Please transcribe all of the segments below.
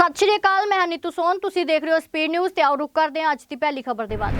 ਸਤਿ ਸ਼੍ਰੀ ਅਕਾਲ, ਮੈਂ ਹਾਂ ਨੀਤੂ ਸੋਨ, ਤੁਸੀਂ ਦੇਖ ਰਹੇ ਹੋ ਸਪੀਡ ਨਿਊਜ਼ ਤੇ ਆਓ ਰੁਕ ਕਰਦੇ ਹਾਂ ਅੱਜ ਦੀ ਪਹਿਲੀ ਖਬਰ ਦੇ ਵੱਲ।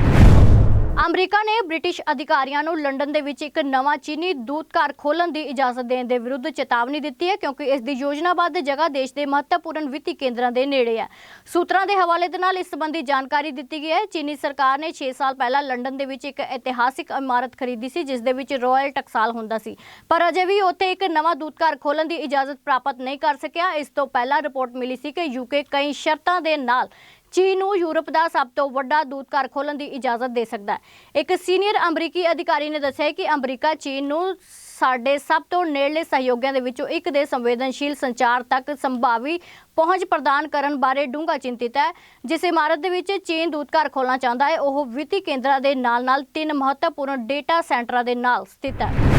ਅਮਰੀਕਾ ਨੇ ਬ੍ਰਿਟਿਸ਼ ਅਧਿਕਾਰੀਆਂ ਨੂੰ ਲੰਡਨ ਦੇ ਵਿੱਚ ਇੱਕ ਨਵਾਂ ਚੀਨੀ ਦੂਤਘਰ ਖੋਲ੍ਹਣ ਦੀ ਇਜਾਜ਼ਤ ਦੇਣ ਦੇ ਵਿਰੁੱਧ ਚੇਤਾਵਨੀ ਦਿੱਤੀ ਹੈ, ਕਿਉਂਕਿ ਇਸ ਦੀ ਯੋਜਨਾਬੱਧ ਜਗ੍ਹਾ ਦੇਸ਼ ਦੇ ਮਹੱਤਵਪੂਰਨ ਵਿੱਤੀ ਕੇਂਦਰਾਂ ਦੇ ਨੇੜੇ ਹੈ। ਸੂਤਰਾਂ ਦੇ ਹਵਾਲੇ ਦੇ ਨਾਲ ਇਸ ਸੰਬੰਧੀ ਜਾਣਕਾਰੀ ਦਿੱਤੀ ਗਈ ਹੈ। ਚੀਨੀ ਸਰਕਾਰ ਨੇ 6 ਸਾਲ ਪਹਿਲਾਂ ਲੰਡਨ ਦੇ ਵਿੱਚ ਇੱਕ ਇਤਿਹਾਸਿਕ ਇਮਾਰਤ ਖਰੀਦੀ ਸੀ, ਜਿਸ ਦੇ ਵਿੱਚ ਰਾਇਲ ਟਕਸਾਲ ਹੁੰਦਾ ਸੀ। ਪਰ ਅਜੇ ਵੀ ਉੱਥੇ ਇੱਕ ਨਵਾਂ ਦੂਤਘਰ ਖੋਲ੍ਹਣ ਦੀ ਇਜਾਜ਼ਤ ਪ੍ਰਾਪਤ ਨਹੀਂ ਕਰ ਸਕਿਆ। ਇਸ ਤੋਂ ਪਹਿਲਾਂ ਰਿਪੋਰਟ ਮਿਲੀ ਸੀ ਕਿ ਯੂਕੇ ਕਈ ਸ਼ਰਤਾਂ ਦੇ ਨਾਲ ਚੀਨ ਨੂੰ ਯੂਰਪ ਦਾ ਸਭ ਤੋਂ ਵੱਡਾ ਦੂਤਘਰ ਖੋਲ੍ਹਣ ਦੀ ਇਜਾਜ਼ਤ ਦੇ ਸਕਦਾ ਹੈ। ਇੱਕ ਸੀਨੀਅਰ ਅਮਰੀਕੀ ਅਧਿਕਾਰੀ ਨੇ ਦੱਸਿਆ ਕਿ ਅਮਰੀਕਾ ਚੀਨ ਨੂੰ ਸਾਡੇ ਸਭ ਤੋਂ ਨੇੜਲੇ ਸਹਿਯੋਗੀਆਂ ਦੇ ਵਿੱਚੋਂ ਇੱਕ ਦੇ ਸੰਵੇਦਨਸ਼ੀਲ ਸੰਚਾਰ ਤੱਕ ਸੰਭਾਵੀ ਪਹੁੰਚ ਪ੍ਰਦਾਨ ਕਰਨ ਬਾਰੇ ਡੂੰਘਾ ਚਿੰਤਿਤ ਹੈ। ਜਿਸ ਇਮਾਰਤ ਦੇ ਵਿੱਚ ਚੀਨ ਦੂਤਘਰ ਖੋਲ੍ਹਣਾ ਚਾਹੁੰਦਾ ਹੈ, ਉਹ ਵਿੱਤੀ ਕੇਂਦਰਾਂ ਦੇ ਨਾਲ-ਨਾਲ ਤਿੰਨ ਮਹੱਤਵਪੂਰਨ ਡੇਟਾ ਸੈਂਟਰਾਂ ਦੇ ਨਾਲ ਸਥਿਤ ਹੈ।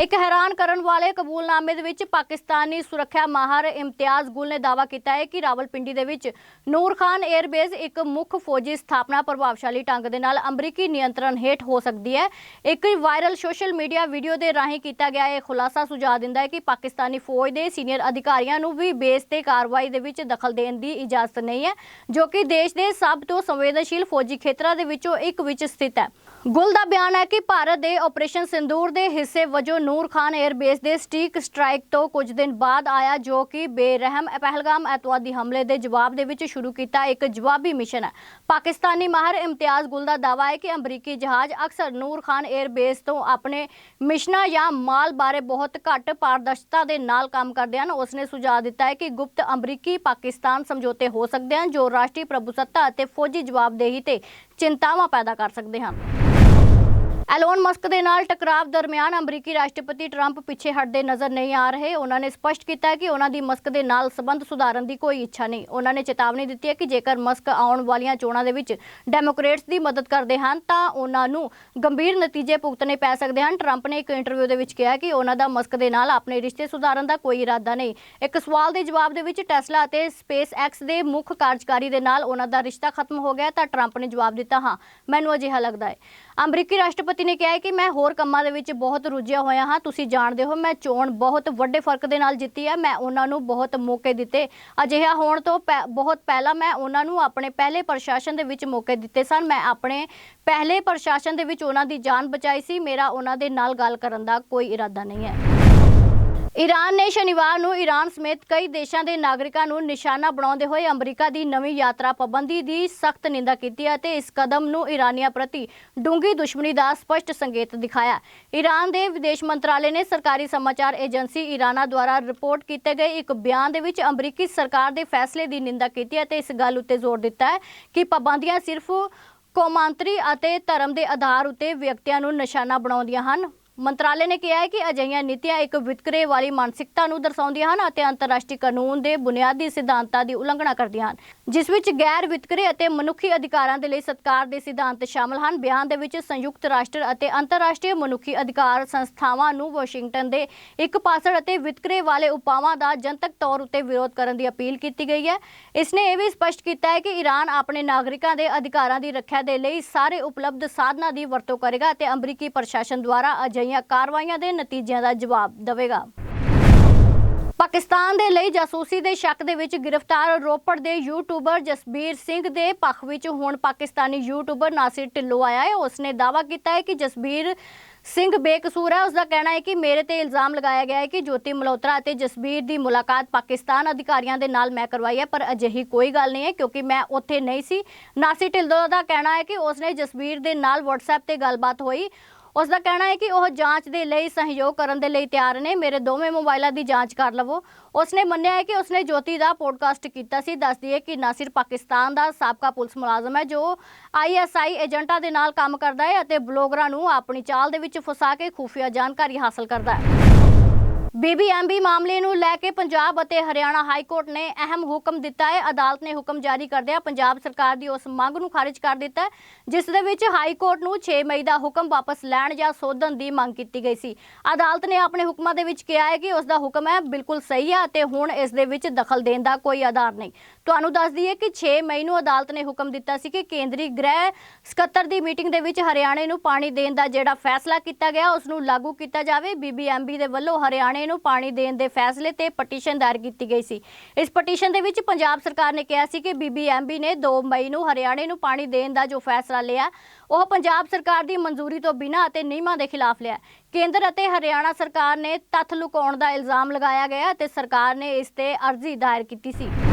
ਇੱਕ ਹੈਰਾਨ ਕਰਨ ਵਾਲੇ ਕਬੂਲਨਾਮੇ ਦੇ ਵਿੱਚ ਪਾਕਿਸਤਾਨੀ ਸੁਰੱਖਿਆ ਮਾਹਰ ਇਮਤਿਆਜ਼ ਗੁਲ ਨੇ ਦਾਅਵਾ ਕੀਤਾ ਹੈ ਕਿ ਰਾਵਲਪਿੰਡੀ ਦੇ ਵਿੱਚ ਨੂਰ ਖਾਨ 에ਅਰਬੇਸ ਇੱਕ ਮੁੱਖ ਫੌਜੀ ਸਥਾਪਨਾ ਪ੍ਰਭਾਵਸ਼ਾਲੀ ਢੰਗ ਦੇ ਨਾਲ ਅਮਰੀਕੀ ਨਿਯੰਤਰਣ ਹੇਠ ਹੋ ਸਕਦੀ ਹੈ। ਇੱਕ ਵਾਇਰਲ ਸੋਸ਼ਲ ਮੀਡੀਆ ਵੀਡੀਓ ਦੇ ਰਾਹੀਂ ਕੀਤਾ ਗਿਆ ਇਹ ਖੁਲਾਸਾ ਸੁਝਾਅ ਦਿੰਦਾ ਹੈ ਕਿ ਪਾਕਿਸਤਾਨੀ ਫੌਜ ਦੇ ਸੀਨੀਅਰ ਅਧਿਕਾਰੀਆਂ ਨੂੰ ਵੀ ਬੇਸ ਤੇ ਕਾਰਵਾਈ ਦੇ ਵਿੱਚ ਦਖਲ ਦੇਣ ਦੀ ਇਜਾਜ਼ਤ ਨਹੀਂ ਹੈ, ਜੋ ਕਿ ਦੇਸ਼ ਦੇ ਸਭ ਤੋਂ ਸੰਵੇਦਨਸ਼ੀਲ ਫੌਜੀ ਖੇਤਰਾਂ ਦੇ ਵਿੱਚੋਂ ਇੱਕ ਵਿੱਚ ਸਥਿਤ ਹੈ। ਗੁਲ ਦਾ ਬਿਆਨ ਹੈ ਕਿ ਭਾਰਤ ਦੇ ਆਪਰੇਸ਼ਨ ਸਿੰਦੂਰ ਦੇ ਹਿੱਸੇ ਵਜੋਂ ਨੂਰ ਖਾਨ 에ਅਰਬੇਸ ਦੇ ਸਟੀਕ ਸਟ੍ਰਾਈਕ ਤੋਂ ਕੁਝ ਦਿਨ ਬਾਅਦ ਆਇਆ ਜੋ ਕਿ ਬੇਰਹਿਮ ਪਹਿਲਗਾਮ ਐਤਵਾਦੀ ਹਮਲੇ ਦੇ ਜਵਾਬ ਦੇ ਵਿੱਚ ਸ਼ੁਰੂ ਕੀਤਾ ਇੱਕ ਜਵਾਬੀ ਮਿਸ਼ਨ ਹੈ। ਪਾਕਿਸਤਾਨੀ ਮਾਹਰ ਇਮਤਿਆਜ਼ ਗੁਲ ਦਾ ਦਾਅਵਾ ਹੈ ਕਿ ਅਮਰੀਕੀ ਜਹਾਜ਼ ਅਕਸਰ ਨੂਰ ਖਾਨ 에ਅਰਬੇਸ ਤੋਂ ਆਪਣੇ ਮਿਸ਼ਨਾਂ ਜਾਂ ਮਾਲ ਬਾਰੇ ਬਹੁਤ ਘੱਟ ਪਾਰਦਰਸ਼ਤਾ ਦੇ ਨਾਲ ਕੰਮ ਕਰਦੇ ਹਨ। ਉਸਨੇ ਸੁਝਾਅ ਦਿੱਤਾ ਹੈ ਕਿ ਗੁਪਤ ਅਮਰੀਕੀ ਪਾਕਿਸਤਾਨ ਸਮਝੌਤੇ ਹੋ ਸਕਦੇ ਹਨ ਜੋ ਰਾਸ਼ਟਰੀ ਪ੍ਰਭੂਸੱਤਾ ਅਤੇ ਫੌਜੀ ਜਵਾਬਦੇਹੀ ਤੇ ਚਿੰਤਾਵਾਂ ਪੈਦਾ ਕਰ ਸਕਦੇ ਹਨ। ਐਲੋਨ ਮਸਕ ਦੇ ਨਾਲ ਟਕਰਾਵ ਦਰਮਿਆਨ ਅਮਰੀਕੀ ਰਾਸ਼ਟਰਪਤੀ ਟਰੰਪ ਪਿੱਛੇ ਹਟਦੇ ਨਜ਼ਰ ਨਹੀਂ ਆ ਰਹੇ। ਉਹਨਾਂ ਨੇ ਸਪਸ਼ਟ ਕੀਤਾ ਕਿ ਉਹਨਾਂ ਦੀ ਮਸਕ ਦੇ ਨਾਲ ਸਬੰਧ ਸੁਧਾਰਨ ਦੀ ਕੋਈ ਇੱਛਾ ਨਹੀਂ। ਉਹਨਾਂ ਨੇ ਚੇਤਾਵਨੀ ਦਿੱਤੀ ਹੈ ਕਿ ਜੇਕਰ ਮਸਕ ਆਉਣ ਵਾਲੀਆਂ ਚੋਣਾਂ ਦੇ ਵਿੱਚ ਡੈਮੋਕ੍ਰੇਟਸ ਦੀ ਮਦਦ ਕਰਦੇ ਹਨ, ਤਾਂ ਉਹਨਾਂ ਨੂੰ ਗੰਭੀਰ ਨਤੀਜੇ ਭੁਗਤਣੇ ਪੈ ਸਕਦੇ ਹਨ। ਟਰੰਪ ਨੇ ਇੱਕ ਇੰਟਰਵਿਊ ਦੇ ਵਿੱਚ ਕਿਹਾ ਕਿ ਉਹਨਾਂ ਦਾ ਮਸਕ ਦੇ ਨਾਲ ਆਪਣੇ ਰਿਸ਼ਤੇ ਸੁਧਾਰਨ ਦਾ ਕੋਈ ਇਰਾਦਾ ਨਹੀਂ। ਇੱਕ ਸਵਾਲ ਦੇ ਜਵਾਬ ਦੇ ਵਿੱਚ ਟੈਸਲਾ ਅਤੇ ਸਪੇਸ ਐਕਸ ਦੇ ਮੁੱਖ ਕਾਰਜਕਾਰੀ ਦੇ ਨਾਲ ਉਹਨਾਂ ਦਾ ਰਿਸ਼ਤਾ ਖਤਮ ਹੋ ਗਿਆ ਤਾਂ ਟਰੰਪ ਨੇ ਜਵਾਬ ਦਿੱਤਾ, ਹਾਂ, ਮੈਨੂੰ ਅਜਿਹਾ ਲੱਗਦਾ ਹੈ। ਅਮਰੀਕੀ ਰਾਸ਼ਟਰਪਤੀ ਨੇ ਕਿਹਾ ਹੈ ਕਿ ਮੈਂ ਹੋਰ ਕੰਮਾਂ ਦੇ ਵਿੱਚ ਬਹੁਤ ਰੁੱਝਿਆ ਹੋਇਆ ਹਾਂ। ਤੁਸੀਂ ਜਾਣਦੇ ਹੋ, ਮੈਂ ਚੋਣ ਬਹੁਤ ਵੱਡੇ ਫ਼ਰਕ ਦੇ ਨਾਲ ਜਿੱਤੀ ਹੈ। ਮੈਂ ਉਹਨਾਂ ਨੂੰ ਬਹੁਤ ਮੌਕੇ ਦਿੱਤੇ। ਅਜਿਹਾ ਹੋਣ ਤੋਂ ਪਹਿ- ਬਹੁਤ ਪਹਿਲਾਂ ਮੈਂ ਉਹਨਾਂ ਨੂੰ ਆਪਣੇ ਪਹਿਲੇ ਪ੍ਰਸ਼ਾਸਨ ਦੇ ਵਿੱਚ ਮੌਕੇ ਦਿੱਤੇ ਸਨ। ਮੈਂ ਆਪਣੇ ਪਹਿਲੇ ਪ੍ਰਸ਼ਾਸਨ ਦੇ ਵਿੱਚ ਉਹਨਾਂ ਦੀ ਜਾਨ ਬਚਾਈ ਸੀ। ਮੇਰਾ ਉਹਨਾਂ ਦੇ ਨਾਲ ਗੱਲ ਕਰਨ ਦਾ ਕੋਈ ਇਰਾਦਾ ਨਹੀਂ ਹੈ। ਈਰਾਨ ਨੇ ਸ਼ਨੀਵਾਰ ਨੂੰ ਈਰਾਨ ਸਮੇਤ ਕਈ ਦੇਸ਼ਾਂ ਦੇ ਨਾਗਰਿਕਾਂ ਨੂੰ ਨਿਸ਼ਾਨਾ ਬਣਾਉਂਦੇ ਹੋਏ ਅਮਰੀਕਾ ਦੀ ਨਵੀਂ ਯਾਤਰਾ ਪਾਬੰਦੀ ਦੀ ਸਖਤ ਨਿੰਦਾ ਕੀਤੀ ਹੈ ਅਤੇ ਇਸ ਕਦਮ ਨੂੰ ਈਰਾਨੀਆਂ ਪ੍ਰਤੀ ਡੂੰਘੀ ਦੁਸ਼ਮਣੀ ਦਾ ਸਪਸ਼ਟ ਸੰਕੇਤ ਦਿਖਾਇਆ। ਈਰਾਨ ਦੇ ਵਿਦੇਸ਼ ਮੰਤਰਾਲੇ ਨੇ ਸਰਕਾਰੀ ਸਮਾਚਾਰ ਏਜੰਸੀ ਈਰਾਨਾ ਦੁਆਰਾ ਰਿਪੋਰਟ ਕੀਤੇ ਗਏ ਇੱਕ ਬਿਆਨ ਦੇ ਵਿੱਚ ਅਮਰੀਕੀ ਸਰਕਾਰ ਦੇ ਫੈਸਲੇ ਦੀ ਨਿੰਦਾ ਕੀਤੀ ਅਤੇ ਇਸ ਗੱਲ ਉੱਤੇ ਜ਼ੋਰ ਦਿੱਤਾ ਹੈ ਕਿ ਪਾਬੰਦੀਆਂ ਸਿਰਫ ਕੌਮਾਂਤਰੀ ਅਤੇ ਧਰਮ ਦੇ ਆਧਾਰ ਉੱਤੇ ਵਿਅਕਤੀਆਂ ਨੂੰ ਨਿਸ਼ਾਨਾ ਬਣਾਉਂਦੀਆਂ ਹਨ। ਮੰਤਰਾਲੇ ਨੇ ਕਿਹਾ ਹੈ ਕਿ ਅਜਿਹੀਆਂ ਨੀਤੀਆਂ ਇੱਕ ਵਿਤਕਰੇ ਵਾਲੀ ਮਾਨਸਿਕਤਾ ਨੂੰ ਦਰਸਾਉਂਦੀਆਂ ਹਨ ਅਤੇ ਅੰਤਰਰਾਸ਼ਟਰੀ ਕਾਨੂੰਨ ਦੇ ਬੁਨਿਆਦੀ ਸਿਧਾਂਤਾਂ ਦੀ ਉਲੰਘਣਾ ਕਰਦੀਆਂ ਹਨ, ਜਿਸ ਵਿੱਚ ਗੈਰ ਵਿਤਕਰੇ ਅਤੇ ਮਨੁੱਖੀ ਅਧਿਕਾਰਾਂ ਦੇ ਲਈ ਸਤਕਾਰ ਦੇ ਸਿਧਾਂਤ ਸ਼ਾਮਲ ਹਨ। ਬਿਆਨ ਦੇ ਵਿੱਚ ਸੰਯੁਕਤ ਰਾਸ਼ਟਰ ਅਤੇ ਅੰਤਰਰਾਸ਼ਟਰੀ ਮਨੁੱਖੀ ਅਧਿਕਾਰ ਸੰਸਥਾਵਾਂ ਨੂੰ ਵਾਸ਼ਿੰਗਟਨ ਦੇ ਇੱਕ ਪਾਸੜ ਅਤੇ ਵਿਤਕਰੇ ਵਾਲੇ ਉਪਾਵਾਂ ਦਾ ਜਨਤਕ ਤੌਰ ਉੱਤੇ ਵਿਰੋਧ ਕਰਨ ਦੀ ਅਪੀਲ ਕੀਤੀ ਗਈ ਹੈ। ਇਸ ਨੇ ਇਹ ਵੀ ਸਪਸ਼ਟ ਕੀਤਾ ਹੈ ਕਿ ਈਰਾਨ ਆਪਣੇ ਨਾਗਰਿਕਾਂ ਦੇ ਅਧਿਕਾਰਾਂ ਦੀ ਰੱਖਿਆ ਦੇ ਲਈ ਸਾਰੇ ਉਪਲਬਧ ਸਾਧਨਾਂ ਦੀ ਵਰਤੋਂ ਕਰੇਗਾ ਅਤੇ ਅਮਰੀਕੀ ਪ੍ਰਸ਼ਾਸਨ ਦੁਆਰਾ ਅਜਿਹੀਆਂ ਕਾਰਵਾਈਆਂ ਦੇ ਨਤੀਜਿਆਂ ਦਾ ਜਵਾਬ ਦੇਵੇਗਾ। ਪਾਕਿਸਤਾਨ ਦੇ ਲਈ ਜਾਸੂਸੀ ਦੇ ਸ਼ੱਕ ਦੇ ਵਿੱਚ ਗ੍ਰਿਫਤਾਰ ਰੋਪੜ ਦੇ ਯੂਟਿਊਬਰ ਜਸਬੀਰ ਸਿੰਘ ਦੇ ਪੱਖ ਵਿੱਚ ਹੁਣ ਪਾਕਿਸਤਾਨੀ ਯੂਟਿਊਬਰ ਨਾਸਿਰ ਢਿੱਲੋਂ ਆਇਆ ਹੈ। ਉਸਨੇ ਦਾਅਵਾ ਕੀਤਾ ਹੈ ਕਿ ਜਸਬੀਰ ਸਿੰਘ ਬੇਕਸੂਰ ਹੈ। ਉਸ ਦਾ ਕਹਿਣਾ ਹੈ ਕਿ ਮੇਰੇ ਤੇ ਇਲਜ਼ਾਮ ਲਗਾਇਆ ਗਿਆ ਹੈ ਕਿ ਜੋਤੀ ਮਲਹੋਤਰਾ ਅਤੇ ਜਸਬੀਰ ਦੀ ਮੁਲਾਕਾਤ ਪਾਕਿਸਤਾਨ ਅਧਿਕਾਰੀਆਂ ਦੇ ਨਾਲ ਮੈਂ ਕਰਵਾਈ ਹੈ, ਪਰ ਅਜਿਹੀ ਕੋਈ ਗੱਲ ਨਹੀਂ ਹੈ ਕਿਉਂਕਿ ਮੈਂ ਉੱਥੇ ਨਹੀਂ ਸੀ। ਨਾਸਿਰ ਢਿੱਲੋਂ ਦਾ ਕਹਿਣਾ ਹੈ ਕਿ ਉਸਨੇ ਜਸਬੀਰ ਦੇ ਨਾਲ WhatsApp ਤੇ ਗੱਲਬਾਤ ਹੋਈ। ਉਸ ਦਾ ਕਹਿਣਾ ਹੈ ਕਿ ਉਹ ਜਾਂਚ ਦੇ ਲਈ ਸਹਿਯੋਗ ਕਰਨ ਦੇ ਲਈ ਤਿਆਰ ਨੇ। ਮੇਰੇ ਦੋਵੇਂ ਮੋਬਾਈਲਾਂ ਦੀ ਜਾਂਚ ਕਰ ਲਵੋ। ਉਸ ਨੇ ਮੰਨਿਆ ਹੈ ਕਿ ਉਸਨੇ ਜੋਤੀ ਦਾ ਪੋਡਕਾਸਟ ਕੀਤਾ ਸੀ। ਦੱਸਦੀ ਹੈ ਕਿ ਨਾਸਿਰ ਪਾਕਿਸਤਾਨ ਦਾ ਸਾਬਕਾ ਪੁਲਿਸ ਮੁਲਾਜ਼ਮ ਹੈ, ਜੋ ਆਈਐਸਆਈ ਏਜੰਟਾਂ ਦੇ ਨਾਲ ਕੰਮ ਕਰਦਾ ਹੈ ਅਤੇ ਬਲੌਗਰਾਂ ਨੂੰ ਆਪਣੀ ਚਾਲ ਦੇ ਵਿੱਚ ਫਸਾ ਕੇ ਖੁਫੀਆ ਜਾਣਕਾਰੀ ਹਾਸਲ ਕਰਦਾ ਹੈ। ਬੀਬੀਐਮਬੀ ਮਾਮਲੇ ਨੂੰ ਲੈ ਕੇ ਪੰਜਾਬ ਅਤੇ ਹਰਿਆਣਾ ਹਾਈ ਕੋਰਟ ਨੇ ਅਹਿਮ ਹੁਕਮ ਦਿੱਤਾ ਹੈ। ਅਦਾਲਤ ਨੇ ਹੁਕਮ ਜਾਰੀ ਕਰਦਿਆਂ ਪੰਜਾਬ ਸਰਕਾਰ ਦੀ ਉਸ ਮੰਗ ਨੂੰ ਖਾਰਜ ਕਰ ਦਿੱਤਾ ਜਿਸ ਦੇ ਵਿੱਚ ਹਾਈ ਕੋਰਟ ਨੂੰ 6 ਮਈ ਦਾ ਹੁਕਮ ਵਾਪਸ ਲੈਣ ਜਾਂ ਸੋਧਣ ਦੀ ਮੰਗ ਕੀਤੀ ਗਈ ਸੀ। ਅਦਾਲਤ ਨੇ ਆਪਣੇ ਹੁਕਮਾਂ ਦੇ ਵਿੱਚ ਕਿਹਾ ਹੈ ਕਿ ਉਸ ਦਾ ਹੁਕਮ ਹੈ, ਬਿਲਕੁਲ ਸਹੀ ਹੈ ਅਤੇ ਹੁਣ ਇਸ ਦੇ ਵਿੱਚ ਦਖਲ ਦੇਣ ਦਾ ਕੋਈ ਆਧਾਰ ਨਹੀਂ। ਤੁਹਾਨੂੰ ਦੱਸ ਦਈਏ ਕਿ 6 ਮਈ ਨੂੰ ਅਦਾਲਤ ਨੇ ਹੁਕਮ ਦਿੱਤਾ ਸੀ ਕਿ ਕੇਂਦਰੀ ਗ੍ਰਹਿ ਸਕੱਤਰ ਦੀ ਮੀਟਿੰਗ ਦੇ ਵਿੱਚ ਹਰਿਆਣੇ ਨੂੰ ਪਾਣੀ ਦੇਣ ਦਾ ਜਿਹੜਾ ਫੈਸਲਾ ਕੀਤਾ ਗਿਆ, ਉਸ ਨੂੰ ਲਾਗੂ ਕੀਤਾ ਜਾਵੇ। ਬੀਬੀਐਮਬੀ ਦੇ ਵੱਲੋਂ ਹਰਿਆਣੇ ਹਰਿਆਣੇ ਨੂੰ ਪਾਣੀ ਦੇਣ ਦੇ ਫੈਸਲੇ ਤੇ ਪਟੀਸ਼ਨ ਦਾਇਰ ਕੀਤੀ ਗਈ ਸੀ। ਇਸ ਪਟੀਸ਼ਨ ਦੇ ਵਿੱਚ ਪੰਜਾਬ ਸਰਕਾਰ ਨੇ ਕਿਹਾ ਸੀ ਕਿ ਬੀਬੀਐਮਬੀ ਨੇ 2 ਮਈ ਨੂੰ ਹਰਿਆਣੇ ਨੂੰ ਪਾਣੀ ਦੇਣ ਦਾ ਜੋ ਫੈਸਲਾ ਲਿਆ, ਉਹ ਪੰਜਾਬ ਸਰਕਾਰ ਦੀ ਮਨਜ਼ੂਰੀ ਤੋਂ ਬਿਨਾਂ ਅਤੇ ਨਿਯਮਾਂ ਦੇ ਖਿਲਾਫ ਲਿਆ। ਕੇਂਦਰ ਅਤੇ ਹਰਿਆਣਾ ਸਰਕਾਰ ਨੇ ਤੱਥ ਲੁਕਾਉਣ ਦਾ ਇਲਜ਼ਾਮ ਲਗਾਇਆ ਗਿਆ ਅਤੇ ਸਰਕਾਰ ਨੇ ਇਸ ਤੇ ਅਰਜ਼ੀ ਦਾਇਰ ਕੀਤੀ ਸੀ।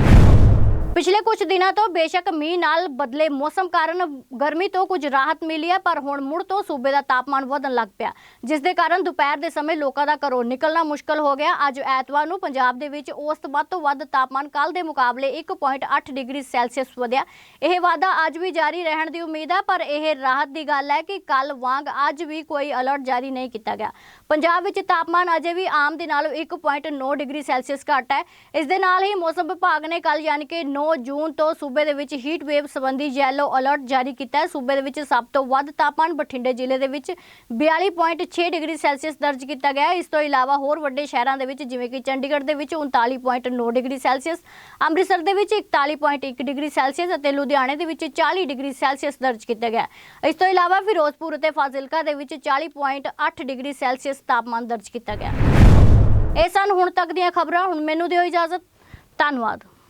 ਪਿਛਲੇ ਕੁਝ ਦਿਨਾਂ ਤੋਂ ਬੇਸ਼ੱਕ ਮੀਂਹ ਨਾਲ ਬਦਲੇ ਮੌਸਮ ਕਾਰਨ ਗਰਮੀ ਤੋਂ ਕੁਝ ਰਾਹਤ ਮਿਲੀ ਹੈ, ਪਰ ਹੁਣ ਮੁੜ ਤੋਂ ਸੂਬੇ ਦਾ ਤਾਪਮਾਨ ਵਧਣ ਲੱਗ ਪਿਆ। ਜਿਸ ਦੇ ਕਾਰਨ ਦੁਪਹਿਰ ਦੇ ਸਮੇਂ ਲੋਕਾਂ ਦਾ ਘਰੋਂ ਨਿਕਲਣਾ ਮੁਸ਼ਕਲ ਹੋ ਗਿਆ। ਅੱਜ ਐਤਵਾਰ ਨੂੰ ਪੰਜਾਬ ਦੇ ਵਿੱਚ ਔਸਤ ਵੱਧ ਤੋਂ ਵੱਧ ਤਾਪਮਾਨ ਕੱਲ ਦੇ ਮੁਕਾਬਲੇ 1.8 ਡਿਗਰੀ ਸੈਲਸੀਅਸ ਵਧਿਆ। ਇਹ ਵਾਧਾ ਅੱਜ ਵੀ ਜਾਰੀ ਰਹਿਣ ਦੀ ਉਮੀਦ ਹੈ, ਪਰ ਇਹ ਰਾਹਤ ਦੀ ਗੱਲ ਹੈ ਕਿ ਕੱਲ ਵਾਂਗ ਅੱਜ ਵੀ ਕੋਈ ਅਲਰਟ ਜਾਰੀ ਨਹੀਂ ਕੀਤਾ ਗਿਆ। ਪੰਜਾਬ ਵਿੱਚ ਤਾਪਮਾਨ ਅਜੇ ਵੀ ਆਮ ਦੇ ਨਾਲੋਂ 1.9 ਡਿਗਰੀ ਸੈਲਸੀਅਸ ਘੱਟ ਹੈ। ਇਸ ਦੇ ਨਾਲ ਹੀ ਮੌਸਮ ਵਿਭਾਗ ਨੇ ਕੱਲ ਯਾਨੀ ਕਿ 9 ਜੂਨ ਤੋਂ ਸੂਬੇ ਦੇ ਵਿੱਚ ਹੀਟ ਵੇਵ ਸੰਬੰਧੀ ਯੈਲੋ ਅਲਰਟ ਜਾਰੀ ਕੀਤਾ ਹੈ। ਸੂਬੇ ਦੇ ਵਿੱਚ ਸਭ ਤੋਂ ਵੱਧ ਤਾਪਮਾਨ ਬਠਿੰਡੇ ਜ਼ਿਲ੍ਹੇ ਦੇ ਵਿੱਚ 42.6 ਡਿਗਰੀ ਸੈਲਸੀਅਸ ਦਰਜ ਕੀਤਾ ਗਿਆ ਇਸ ਤੋਂ ਇਲਾਵਾ ਹੋਰ ਵੱਡੇ ਸ਼ਹਿਰਾਂ ਦੇ ਵਿੱਚ ਜਿਵੇਂ ਕਿ ਚੰਡੀਗੜ੍ਹ ਦੇ ਵਿੱਚ 39.9 ਡਿਗਰੀ ਸੈਲਸੀਅਸ, ਅੰਮ੍ਰਿਤਸਰ ਦੇ ਵਿੱਚ 41.1 ਡਿਗਰੀ ਸੈਲਸੀਅਸ ਅਤੇ ਲੁਧਿਆਣੇ ਦੇ ਵਿੱਚ 40 ਡਿਗਰੀ ਸੈਲਸੀਅਸ ਦਰਜ ਕੀਤਾ ਗਿਆ ਇਸ ਤੋਂ ਇਲਾਵਾ ਫਿਰੋਜ਼ਪੁਰ ਅਤੇ ਫਾਜ਼ਿਲਕਾ ਦੇ ਵਿੱਚ 40.8 ਡਿਗਰੀ ਸੈਲਸੀਅਸ ਸੈਲਸੀਅਸ ਤਾਪਮਾਨ ਦਰਜ ਕੀਤਾ ਗਿਆ। ਇਹ ਸਨ ਹੁਣ ਤੱਕ ਦੀਆਂ ਖਬਰਾਂ। ਹੁਣ ਮੈਨੂੰ ਦਿਓ ਇਜਾਜ਼ਤ। ਧੰਨਵਾਦ।